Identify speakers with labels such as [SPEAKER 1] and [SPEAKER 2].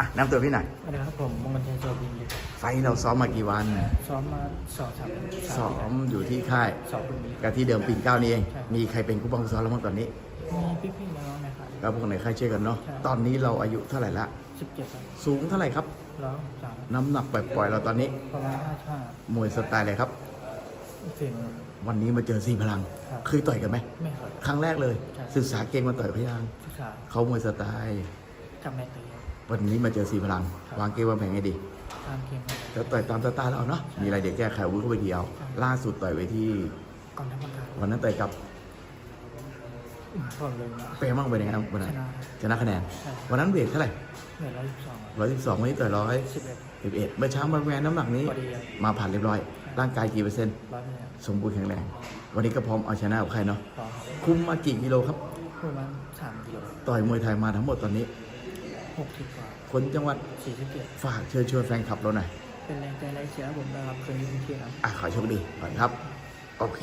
[SPEAKER 1] อะน้ำตัวพี่หน่อย
[SPEAKER 2] สวัสดีครับผมมงคลชัยโชบินดี
[SPEAKER 1] ไฟท์เราซ้อมมากี่วัน
[SPEAKER 2] ซ้อมมาสองสาม
[SPEAKER 1] ซ้อมอยู่ที่ค่าย
[SPEAKER 2] สองปีนี้
[SPEAKER 1] กับที่เดิมปิ่นเกล้านี่เอง
[SPEAKER 2] ใช่
[SPEAKER 1] มีใครเป็นผู้บังคับซ้อมแล้วมั้งตอนนี้
[SPEAKER 2] มีพี่ๆน้องๆนะครับ
[SPEAKER 1] ก็พวกไหนใครช่วยกันเนาะ
[SPEAKER 2] ใช่
[SPEAKER 1] ตอนนี้เราอายุเท่าไหร่ละ
[SPEAKER 2] สิบเจ็ดครับ
[SPEAKER 1] สูงเท่าไหร่ครับ
[SPEAKER 2] แล้วสาม
[SPEAKER 1] น้ำหนักปล่อยๆเราตอนนี้
[SPEAKER 2] ประมาณห้าห้าม
[SPEAKER 1] วยสไตล์อะไรครับ
[SPEAKER 2] ถึง
[SPEAKER 1] วันนี้มาเจอสี่พลัง
[SPEAKER 2] ครับ
[SPEAKER 1] เคยต่อยกันไหม
[SPEAKER 2] ไม่ครับ
[SPEAKER 1] ครั้งแรกเลย
[SPEAKER 2] ใช่
[SPEAKER 1] ศึกษาเก่งมาต่อยเขายัง
[SPEAKER 2] ศึกษา
[SPEAKER 1] เขามวยสไตล์
[SPEAKER 2] จำในตีครับ
[SPEAKER 1] วันนี้มาเจอสี่พลัง
[SPEAKER 2] ครับ
[SPEAKER 1] วางเกมวางแผนให้ดี
[SPEAKER 2] ตามเกมครับ
[SPEAKER 1] แล้วต่อยตามสไตล์เราเนาะมีอะไรเดี๋ยวแก้ไขอาวุ้นเข้าไปเดียวล่าสุดต่อยไว้ที่
[SPEAKER 2] กองทัพอากาศ
[SPEAKER 1] วันนั้นต่อยกับ
[SPEAKER 2] อืมผมเลยนะ
[SPEAKER 1] เปย์มั่งไปยังไงครับวันนั้น
[SPEAKER 2] ชนะ
[SPEAKER 1] ชนะคะแนน
[SPEAKER 2] ใช่
[SPEAKER 1] วันนั้นเวทเท่าไหร่
[SPEAKER 2] เหนื่อยร้อยสิบสอง
[SPEAKER 1] ร้อยสิบสองวันนี้ต่อยร้อย
[SPEAKER 2] สิบเอ็ด
[SPEAKER 1] สิบเอ็ดเมื่อเช้ามาแวนน้ำหนักนี้
[SPEAKER 2] พอดีครับ
[SPEAKER 1] มาผ่านเรียบร้อย ร่างกายกี่เปอร์เซ็นต์
[SPEAKER 2] ร้อยเนี่ย
[SPEAKER 1] สมบูรณ์แข็งแรง วันนี้ก็พร้อมเอาชนะกับใครเนาะ
[SPEAKER 2] พอ
[SPEAKER 1] คุมมากี่กิโลครับ
[SPEAKER 2] ประมาณสามกิโล
[SPEAKER 1] ต่อยมวยไทยมาทั้งหมดตอนนี้
[SPEAKER 2] หกสิบกว่า
[SPEAKER 1] คนจังหวัด
[SPEAKER 2] สี่สิบเจ็ด
[SPEAKER 1] ฝากเชิญชวนแฟนคลับเราหน่อย
[SPEAKER 2] เป็นแรงใจแรงเชียร์ให้ผมนะครับคืนนี้เป็นที่ครับ
[SPEAKER 1] อะขอโชคดีก่อนครับ โอเค